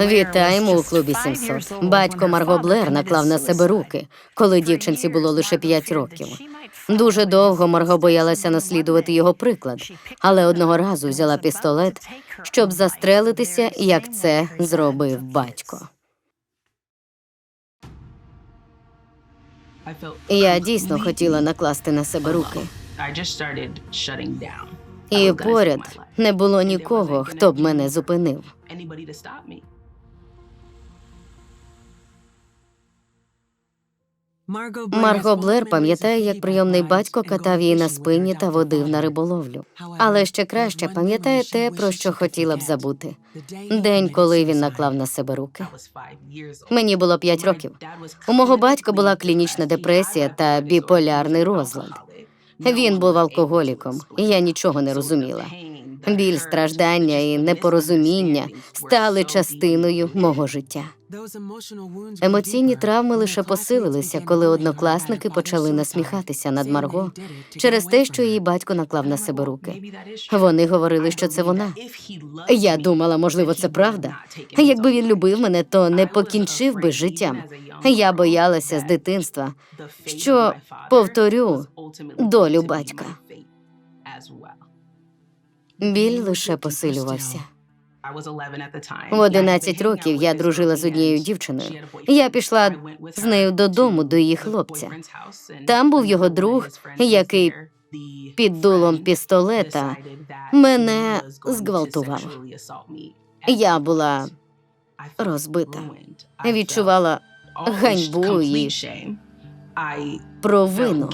Вітаємо у клубі 700. Батько Марго Блер наклав на себе руки, коли дівчинці було лише 5 років. Дуже довго Марго боялася наслідувати його приклад, але одного разу взяла пістолет, щоб застрелитися, як це зробив батько. Я дійсно хотіла накласти на себе руки, і поряд не було нікого, хто б мене зупинив. Марго Блер пам'ятає, як прийомний батько катав її на спині та водив на риболовлю. Але ще краще пам'ятає те, про що хотіла б забути. День, коли він наклав на себе руки. Мені було п'ять років. У мого батька була клінічна депресія та біполярний розлад. Він був алкоголіком, і я нічого не розуміла. Біль, страждання і непорозуміння стали частиною мого життя. Емоційні травми лише посилилися, коли однокласники почали насміхатися над Марго через те, що її батько наклав на себе руки. Вони говорили, що це вона. Я думала, можливо, це правда. Якби він любив мене, то не покінчив би життям. Я боялася з дитинства, що повторю долю батька. Біль лише посилювався. В 11 років я дружила з однією дівчиною. Я пішла з нею додому до її хлопця. Там був його друг, який під дулом пістолета мене зґвалтував. Я була розбита, відчувала ганьбу і провину.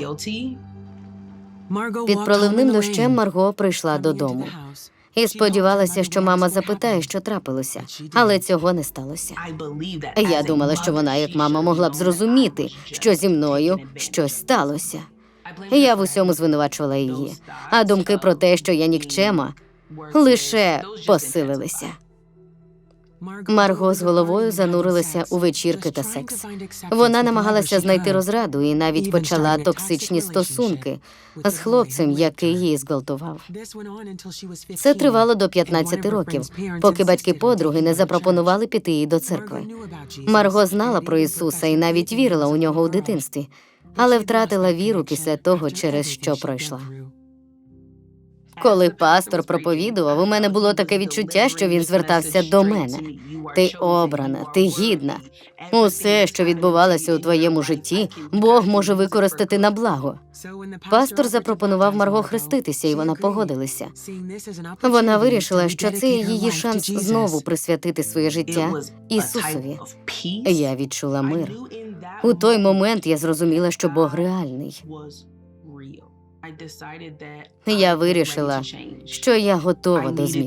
Під проливним дощем Марго прийшла додому. і сподівалася, що мама запитає, що трапилося, але цього не сталося. Я думала, що вона, як мама, могла б зрозуміти, що зі мною щось сталося. Я в усьому звинувачувала її, а думки про те, що я нікчема, лише посилилися. Марго з головою занурилася у вечірки та секс. Вона намагалася знайти розраду і навіть почала токсичні стосунки з хлопцем, який її зґвалтував. Це тривало до 15 років, поки батьки подруги не запропонували піти їй до церкви. Марго знала про Ісуса і навіть вірила у нього у дитинстві, але втратила віру після того, через що пройшла. Коли пастор проповідував, у мене було таке відчуття, що він звертався до мене. Ти обрана, ти гідна. Усе, що відбувалося у твоєму житті, Бог може використати на благо. Пастор запропонував Марго хреститися, і вона погодилася. Вона вирішила, що це її шанс знову присвятити своє життя Ісусові. Я відчула мир. У той момент я зрозуміла, що Бог реальний. Я вирішила, що я готова до змін.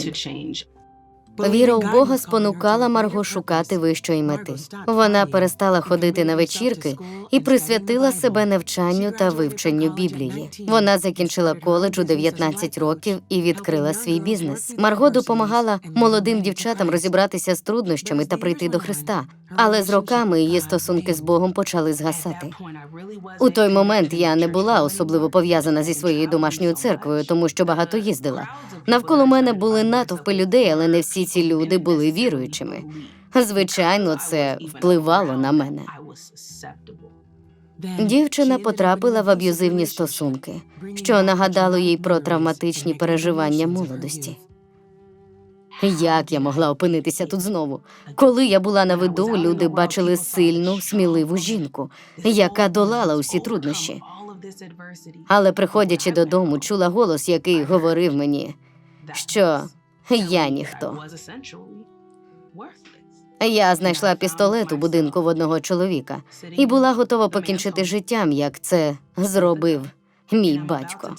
Віра в Бога спонукала Марго шукати вищої мети. Вона перестала ходити на вечірки і присвятила себе навчанню та вивченню Біблії. Вона закінчила коледж у 19 років і відкрила свій бізнес. Марго допомагала молодим дівчатам розібратися з труднощами та прийти до Христа. Але з роками її стосунки з Богом почали згасати. У той момент я не була особливо пов'язана зі своєю домашньою церквою, тому що багато їздила. Навколо мене були натовпи людей, але не всі ці люди були віруючими. Звичайно, це впливало на мене. Дівчина потрапила в аб'юзивні стосунки, що нагадало їй про травматичні переживання молодості. Як я могла опинитися тут знову? Коли я була на виду, люди бачили сильну, сміливу жінку, яка долала усі труднощі. Але приходячи додому, чула голос, який говорив мені, що я ніхто. Я знайшла пістолет у будинку в одного чоловіка і була готова покінчити життям, як це зробив мій батько.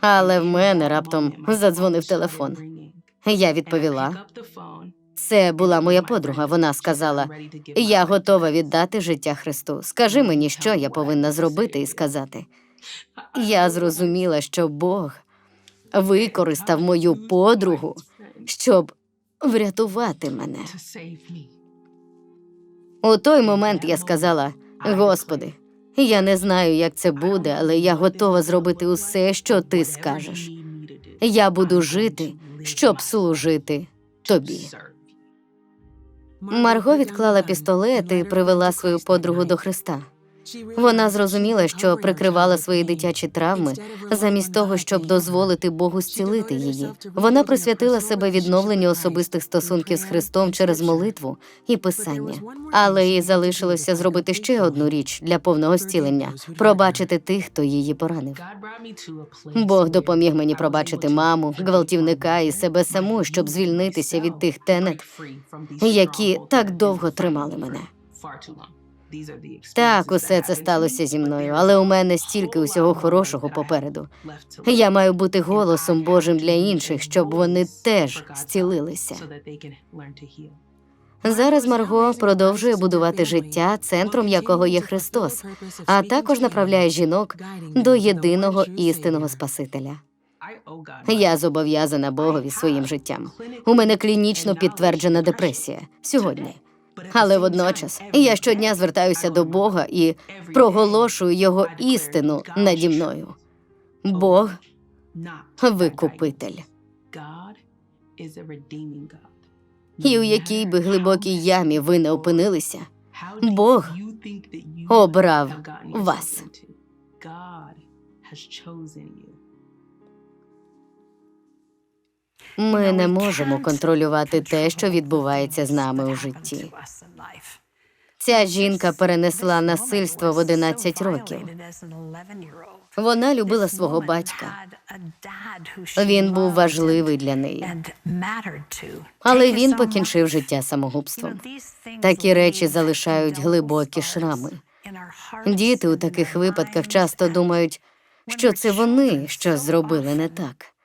Але в мене раптом задзвонив телефон. Я відповіла. Це була моя подруга. Вона сказала: Я готова віддати життя Христу. Скажи мені, що я повинна зробити і сказати. Я зрозуміла, що Бог використав мою подругу, щоб врятувати мене. У той момент я сказала: Господи, я не знаю, як це буде, але я готова зробити усе, що ти скажеш. Я буду жити, щоб служити тобі. Марго відклала пістолет і привела свою подругу до Христа. Вона зрозуміла, що прикривала свої дитячі травми замість того, щоб дозволити Богу зцілити її. Вона присвятила себе відновленню особистих стосунків з Христом через молитву і писання. Але їй залишилося зробити ще одну річ для повного зцілення пробачити тих, хто її поранив. Бог допоміг мені пробачити маму, гвалтівника і себе саму, щоб звільнитися від тих тенет, які так довго тримали мене. Так, усе це сталося зі мною, але у мене стільки усього хорошого попереду. Я маю бути голосом Божим для інших, щоб вони теж зцілилися. Зараз Марго продовжує будувати життя, центром якого є Христос, а також направляє жінок до єдиного істинного Спасителя. Я зобов'язана Богові своїм життям. У мене клінічно підтверджена депресія сьогодні. Але водночас я щодня звертаюся до Бога і проголошую його істину наді мною. Бог викупитель. І у якій би глибокій ямі ви не опинилися, Бог обрав вас. Ми не можемо контролювати те, що відбувається з нами у житті. Ця жінка перенесла насильство в 11 років. Вона любила свого батька. Він був важливий для неї, але він покінчив життя самогубством. Такі речі залишають глибокі шрами. Діти у таких випадках часто думають, що це вони що зробили не так.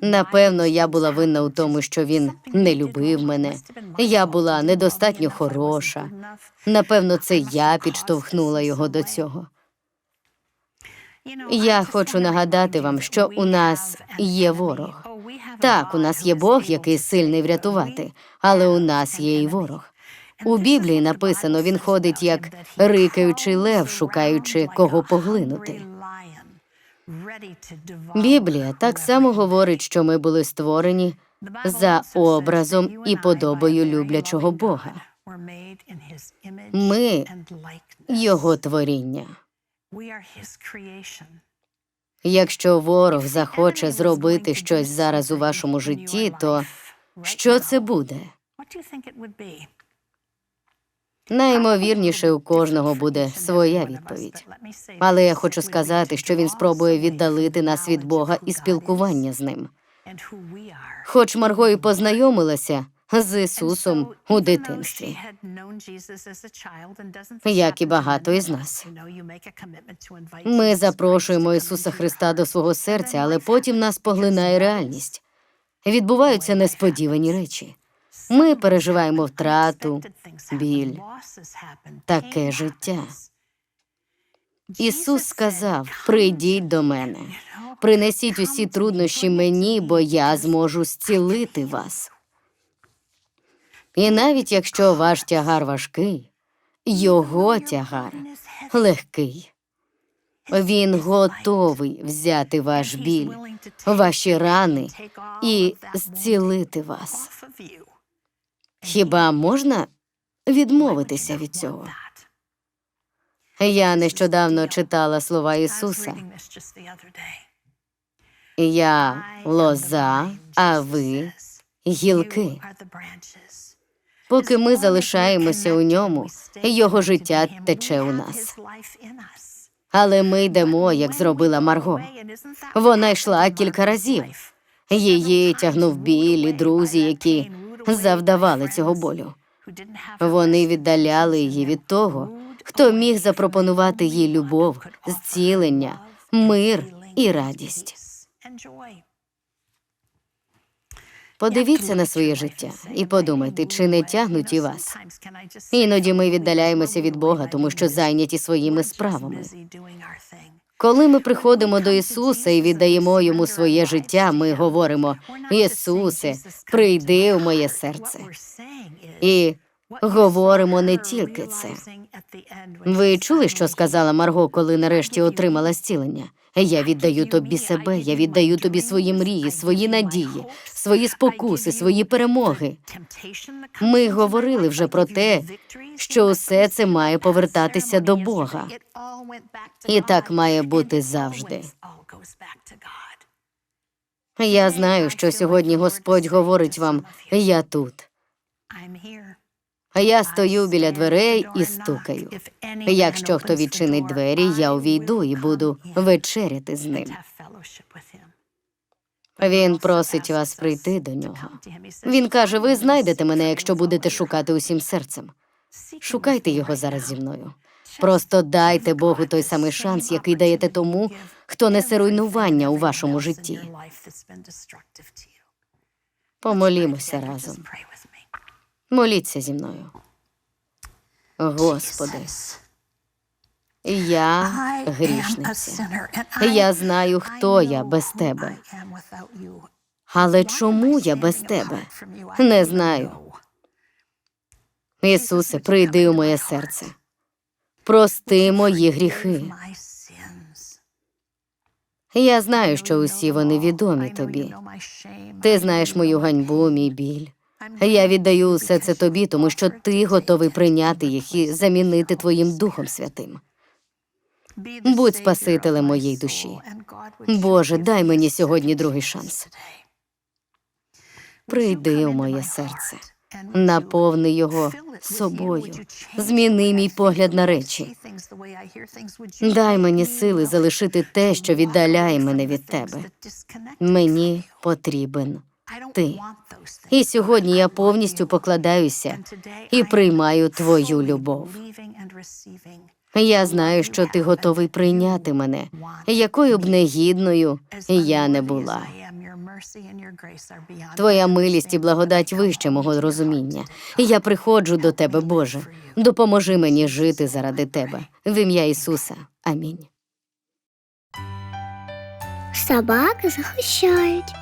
Напевно, я була винна у тому, що він не любив мене. Я була недостатньо хороша. Напевно, це я підштовхнула його до цього. Я хочу нагадати вам, що у нас є ворог. Так, у нас є Бог, який сильний врятувати, але у нас є і ворог. У Біблії написано, він ходить як рикаючий лев, шукаючи кого поглинути. Біблія так само говорить, що ми були створені за образом і подобою люблячого Бога. Ми його творіння. Якщо ворог захоче зробити щось зараз у вашому житті, то що це буде? Найімовірніше, у кожного буде своя відповідь. Але я хочу сказати, що він спробує віддалити нас від Бога і спілкування з ним. Хоч Марго і познайомилася з Ісусом у дитинстві, як і багато із нас. Ми запрошуємо Ісуса Христа до свого серця, але потім нас поглинає реальність. Відбуваються несподівані речі. Ми переживаємо втрату, біль, таке життя. Ісус сказав: прийдіть до мене, принесіть усі труднощі мені, бо я зможу зцілити вас. І навіть якщо ваш тягар важкий, його тягар легкий. Він готовий взяти ваш біль, ваші рани і зцілити вас. Хіба можна відмовитися від цього? Я нещодавно читала слова Ісуса. Я лоза, а ви гілки. Поки ми залишаємося у ньому, його життя тече у нас. Але ми йдемо, як зробила Марго. Вона йшла кілька разів. Її тягнув біль і друзі, які завдавали цього болю. Вони віддаляли її від того, хто міг запропонувати їй любов, зцілення, мир і радість. Подивіться на своє життя і подумайте, чи не тягнуть і вас. Іноді ми віддаляємося від Бога, тому що зайняті своїми справами. Коли ми приходимо до Ісуса і віддаємо йому своє життя, ми говоримо: Ісусе, прийди у моє серце. І говоримо не тільки це. Ви чули, що сказала Марго, коли нарешті отримала зцілення? Я віддаю тобі себе, я віддаю тобі свої мрії, свої надії, свої спокуси, свої перемоги. Ми говорили вже про те, що усе це має повертатися до Бога. І так має бути завжди. Я знаю, що сьогодні Господь говорить вам: я тут. А я стою біля дверей і стукаю. Якщо хто відчинить двері, я увійду і буду вечеряти з ним. Він просить вас прийти до нього. Він каже: ви знайдете мене, якщо будете шукати усім серцем. Шукайте його зараз зі мною. Просто дайте Богу той самий шанс, який даєте тому, хто несе руйнування у вашому житті. Помолімося разом. Моліться зі мною. Господи, я грішниця. Я знаю, хто я без тебе. Але чому я без тебе? Не знаю. Ісусе, прийди у моє серце. Прости мої гріхи. Я знаю, що усі вони відомі тобі. Ти знаєш мою ганьбу, мій біль. Я віддаю все це тобі, тому що ти готовий прийняти їх і замінити твоїм Духом Святим. Будь спасителем моєї душі. Боже, дай мені сьогодні другий шанс. Прийди у моє серце, наповни його собою, зміни мій погляд на речі. Дай мені сили залишити те, що віддаляє мене від тебе. Мені потрібен ти. І сьогодні я повністю покладаюся і приймаю твою любов. Я знаю, що ти готовий прийняти мене, якою б негідною я не була. Твоя милість і благодать вище мого розуміння. Я приходжу до тебе, Боже. Допоможи мені жити заради тебе. В ім'я Ісуса. Амінь. Собаки захищають.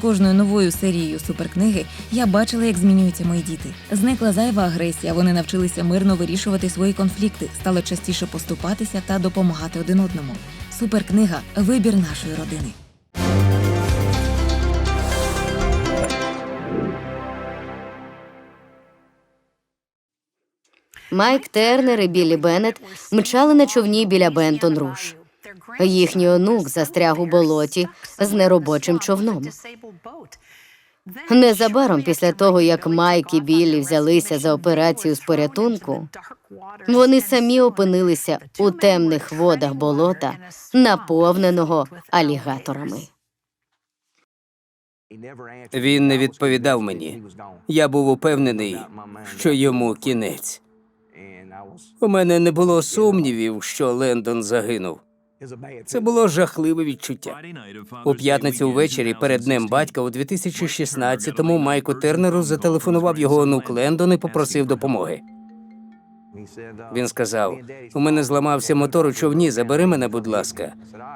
Кожною новою серією суперкниги я бачила, як змінюються мої діти. Зникла зайва агресія. Вони навчилися мирно вирішувати свої конфлікти, стали частіше поступатися та допомагати один одному. Суперкнига вибір нашої родини. Майк Тернер і Біллі Беннет мчали на човні біля Бентон Руш. Їхній онук застряг у болоті з неробочим човном. Незабаром після того, як Майк і Біллі взялися за операцію з порятунку, вони самі опинилися у темних водах болота, наповненого алігаторами. Він не відповідав мені. Я був упевнений, що йому кінець. У мене не було сумнівів, що Лендон загинув. Це було жахливе відчуття. У п'ятницю ввечері перед днем батька у 2016-му Майку Тернеру зателефонував його онук Лендон і попросив допомоги. Він сказав: у мене зламався мотор у човні, забери мене, будь ласка.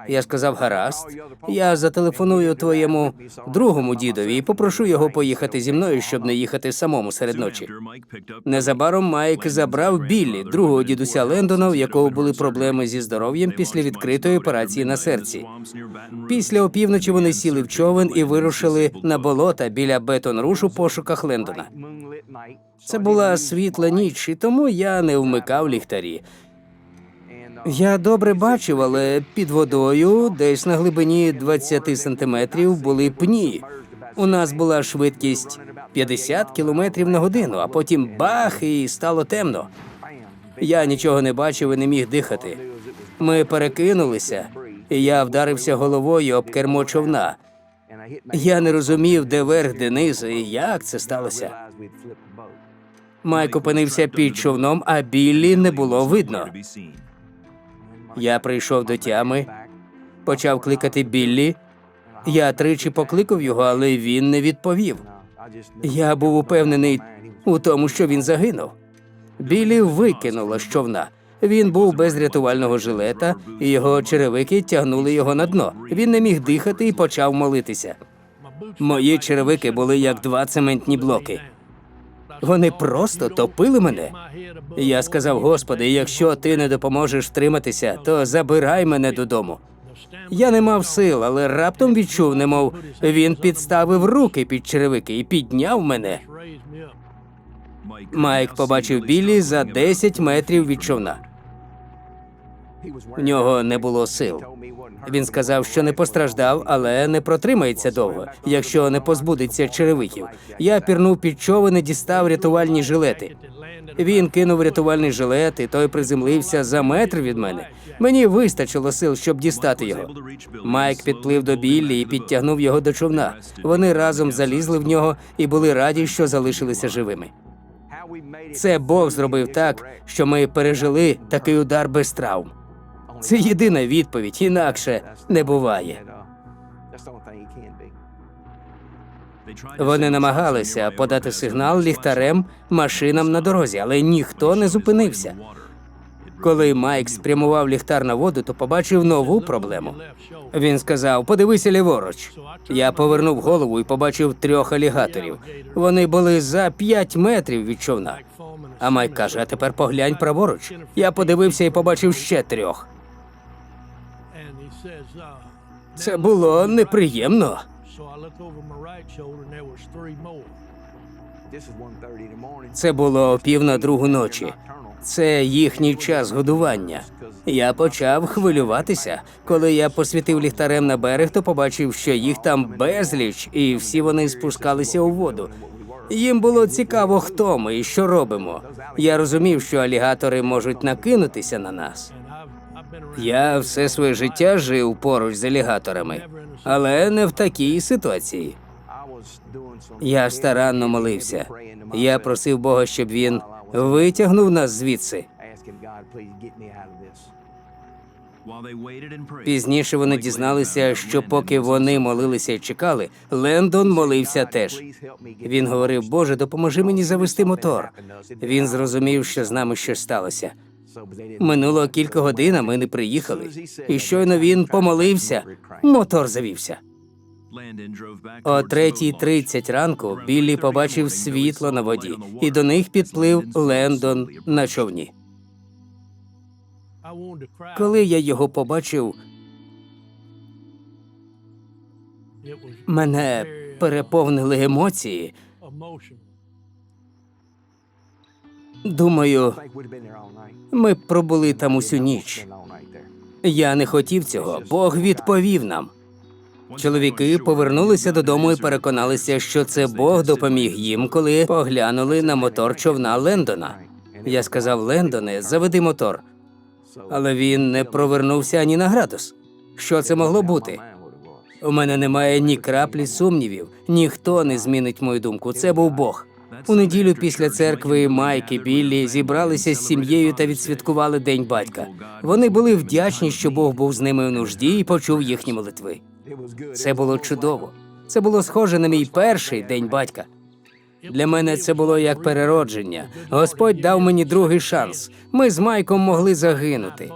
Я сказав, гаразд. Я зателефоную твоєму другому дідові і попрошу його поїхати зі мною, щоб не їхати самому серед ночі. Незабаром Майк забрав Біллі, другого дідуся Лендона, у якого були проблеми зі здоров'ям після відкритої операції на серці. Після опівночі вони сіли в човен і вирушили на болота біля Бетон-Руш у пошуках Лендона. Це була світла ніч, і тому я не вмикав ліхтарі. Я добре бачив, але під водою, десь на глибині 20 сантиметрів, були пні. У нас була швидкість 50 кілометрів на годину, а потім бах, і стало темно. Я нічого не бачив і не міг дихати. Ми перекинулися, і я вдарився головою об кермо човна. Я не розумів, де верх, де низ, і як це сталося. Майк опинився під човном, а Біллі не було видно. Я прийшов до тями, почав кликати Біллі. Я тричі покликав його, але він не відповів. Я був упевнений у тому, що він загинув. Біллі викинуло з човна. Він був без рятувального жилета, і його черевики тягнули його на дно. Він не міг дихати і почав молитися. Мої черевики були як два цементні блоки. Вони просто топили мене. Я сказав, Господи, якщо ти не допоможеш втриматися, то забирай мене додому. Я не мав сил, але раптом відчув, немов він підставив руки під черевики і підняв мене. Майк побачив Біллі за 10 метрів від човна. В нього не було сил. Він сказав, що не постраждав, але не протримається довго, якщо не позбудеться черевиків. Я пірнув під човен і дістав рятувальні жилети. Він кинув рятувальний жилет, і той приземлився за метр від мене. Мені вистачило сил, щоб дістати його. Майк підплив до Біллі і підтягнув його до човна. Вони разом залізли в нього і були раді, що залишилися живими. Це Бог зробив так, що ми пережили такий удар без травм. Це єдина відповідь, інакше не буває. Вони намагалися подати сигнал ліхтарем машинам на дорозі, але ніхто не зупинився. Коли Майк спрямував ліхтар на воду, то побачив нову проблему. Він сказав: Подивися ліворуч. Я повернув голову і побачив трьох алігаторів. Вони були за п'ять метрів від човна. А Майк каже: А тепер поглянь праворуч. Я подивився і побачив ще трьох. Це було неприємно. Це було пів на другу ночі. Це їхній час годування. Я почав хвилюватися. Коли я посвітив ліхтарем на берег, то побачив, що їх там безліч, і всі вони спускалися у воду. Їм було цікаво, хто ми і що робимо. Я розумів, що алігатори можуть накинутися на нас. Я все своє життя жив поруч з алігаторами, але не в такій ситуації. Я старанно молився. Я просив Бога, щоб він витягнув нас звідси. Пізніше вони дізналися, що поки вони молилися і чекали, Лендон молився теж. Він говорив: Боже, допоможи мені завести мотор. Він зрозумів, що з нами щось сталося. Минуло кілька годин, а ми не приїхали. І щойно він помолився, мотор завівся. О 3.30 ранку Біллі побачив світло на воді, і до них підплив Лендон на човні. Коли я його побачив, мене переповнили емоції. Думаю, ми пробули там усю ніч. Я не хотів цього. Бог відповів нам. Чоловіки повернулися додому і переконалися, що це Бог допоміг їм, коли поглянули на мотор човна Лендона. Я сказав Лендоне, заведи мотор. Але він не провернувся ані на градус. Що це могло бути? У мене немає ні краплі сумнівів. Ніхто не змінить мою думку. Це був Бог. У неділю після церкви Майк і Біллі зібралися з сім'єю та відсвяткували День батька. Вони були вдячні, що Бог був з ними у нужді і почув їхні молитви. Це було чудово. Це було схоже на мій перший день батька. Для мене це було як переродження. Господь дав мені другий шанс. Ми з Майком могли загинути.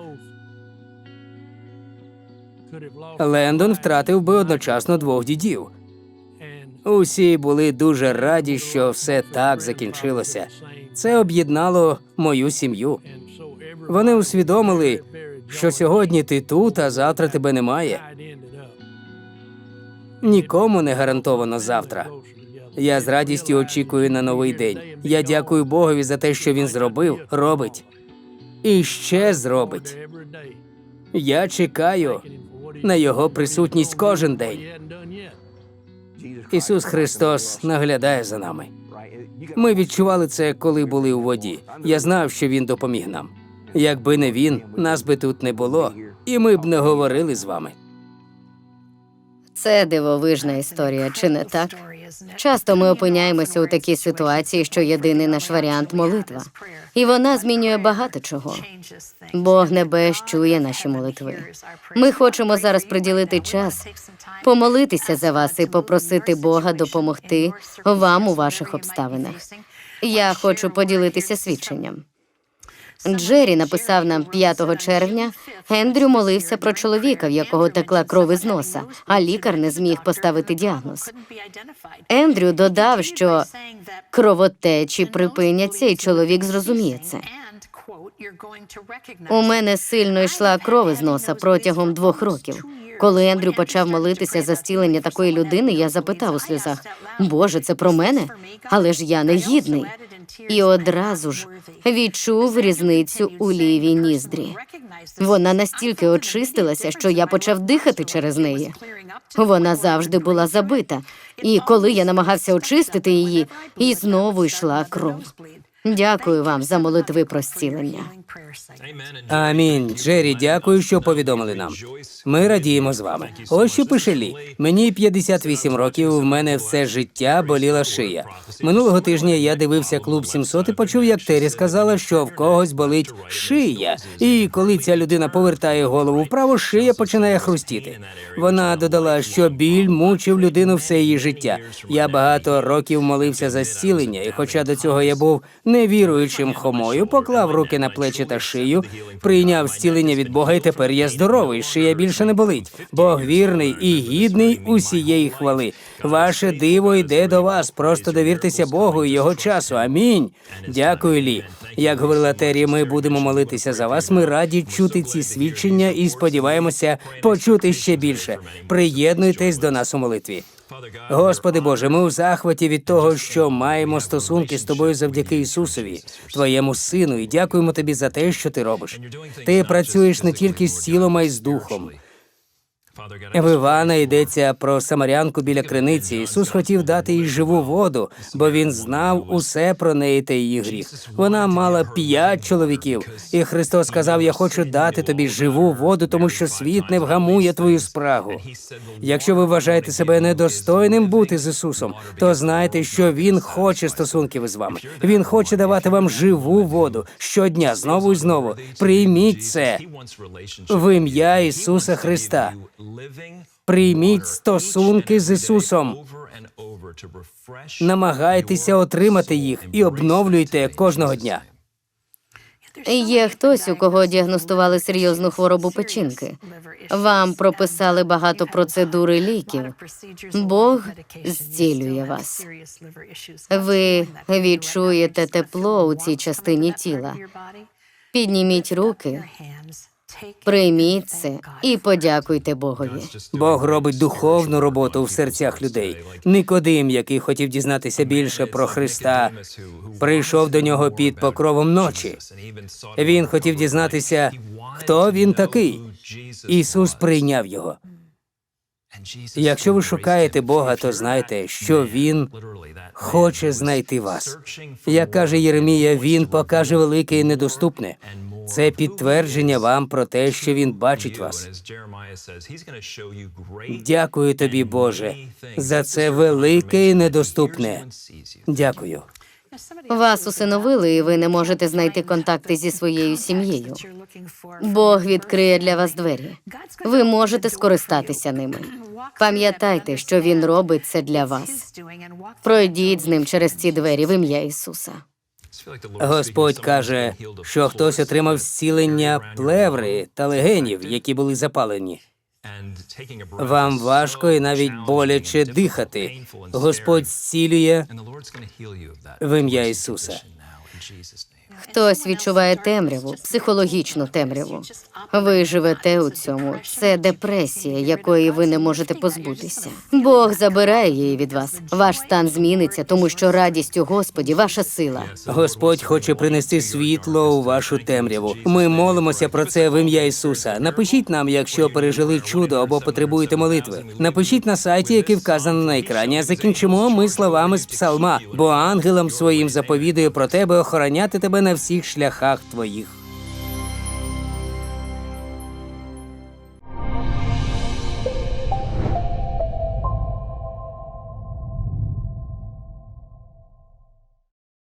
Лендон втратив би одночасно двох дідів. Усі були дуже раді, що все так закінчилося. Це об'єднало мою сім'ю. Вони усвідомили, що сьогодні ти тут, а завтра тебе немає. Нікому не гарантовано завтра. Я з радістю очікую на новий день. Я дякую Богові за те, що він зробив, робить і ще зробить. Я чекаю на його присутність кожен день. Ісус Христос наглядає за нами. Ми відчували це, коли були у воді. Я знав, що Він допоміг нам. Якби не він, нас би тут не було, і ми б не говорили з вами. Це дивовижна історія, чи не так? Часто ми опиняємося у такій ситуації, що єдиний наш варіант молитва, і вона змінює багато чого. Бог небес чує наші молитви. Ми хочемо зараз приділити час, помолитися за вас і попросити Бога допомогти вам у ваших обставинах. Я хочу поділитися свідченням. Джері написав нам 5 червня. Ендрю молився про чоловіка, в якого текла кров із носа, а лікар не зміг поставити діагноз. Ендрю додав, що кровотечі припиняться, і чоловік зрозуміє це. У мене сильно йшла кров із носа протягом двох років. Коли Ендрю почав молитися за зцілення такої людини, я запитав у сльозах: Боже, це про мене? Але ж я не гідний. І одразу ж відчув різницю у лівій ніздрі. Вона настільки очистилася, що я почав дихати через неї. Вона завжди була забита, і коли я намагався очистити її, і знову йшла кров. Дякую вам за молитви про зцілення. Амінь. Джері, дякую, що повідомили нам. Ми радіємо з вами. Ось що пише Лі. Мені 58 років. В мене все життя боліла шия. Минулого тижня я дивився клуб 700 і почув, як Тері сказала, що в когось болить шия. І коли ця людина повертає голову вправо, шия починає хрустіти. Вона додала, що біль мучив людину все її життя. Я багато років молився за зцілення, і хоча до цього я був невіруючим хомою, поклав руки на плечі та шию, прийняв зцілення від Бога, і тепер я здоровий. Шия більше не болить. Бог вірний і гідний усієї хвали. Ваше диво йде до вас. Просто довіртеся Богу і його часу. Амінь. Дякую, Лі. Як говорила Террі, ми будемо молитися за вас. Ми раді чути ці свідчення і сподіваємося почути ще більше. Приєднуйтесь до нас у молитві. Господи Боже, ми у захваті від того, що маємо стосунки з тобою завдяки Ісусові, твоєму сину, і дякуємо тобі за те, що ти робиш. Ти працюєш не тільки з тілом, а й з духом. В Івана йдеться про самарянку біля криниці. Ісус хотів дати їй живу воду, бо він знав усе про неї та її гріх. Вона мала п'ять чоловіків, і Христос сказав: Я хочу дати тобі живу воду, тому що світ не вгамує твою спрагу. Якщо ви вважаєте себе недостойним бути з Ісусом, то знайте, що Він хоче стосунків із вами. Він хоче давати вам живу воду щодня, знову і знову. Прийміть це в ім'я Ісуса Христа. Прийміть стосунки з Ісусом. Намагайтеся отримати їх і обновлюйте кожного дня. Є хтось, у кого діагностували серйозну хворобу печінки. Вам прописали багато процедур і ліків. Бог зцілює вас. Ви відчуєте тепло у цій частині тіла. Підніміть руки, прийміть це і подякуйте Богові. Бог робить духовну роботу в серцях людей. Никодим, який хотів дізнатися більше про Христа, прийшов до нього під покровом ночі. Він хотів дізнатися, хто він такий. Ісус прийняв його. Якщо ви шукаєте Бога, то знайте, що Він хоче знайти вас. Як каже Єремія, він покаже велике і недоступне. Це підтвердження вам про те, що він бачить вас. Дякую тобі, Боже, за це велике і недоступне. Дякую. Вас усиновили, і ви не можете знайти контакти зі своєю сім'єю. Бог відкриє для вас двері. Ви можете скористатися ними. Пам'ятайте, що він робить це для вас. Пройдіть з ним через ці двері в ім'я Ісуса. Господь каже, що хтось отримав зцілення плеври та легенів, які були запалені. Вам важко і навіть боляче дихати. Господь зцілює в ім'я Ісуса. Хтось відчуває темряву, психологічну темряву. Ви живете у цьому. Це депресія, якої ви не можете позбутися. Бог забирає її від вас. Ваш стан зміниться, тому що радість у Господі ваша сила. Господь хоче принести світло у вашу темряву. Ми молимося про це в ім'я Ісуса. Напишіть нам, якщо пережили чудо або потребуєте молитви. Напишіть на сайті, який вказано на екрані. Закінчимо ми словами з псалма, бо ангелам своїм заповідує про тебе охороняти тебе на всіх шляхах твоїх.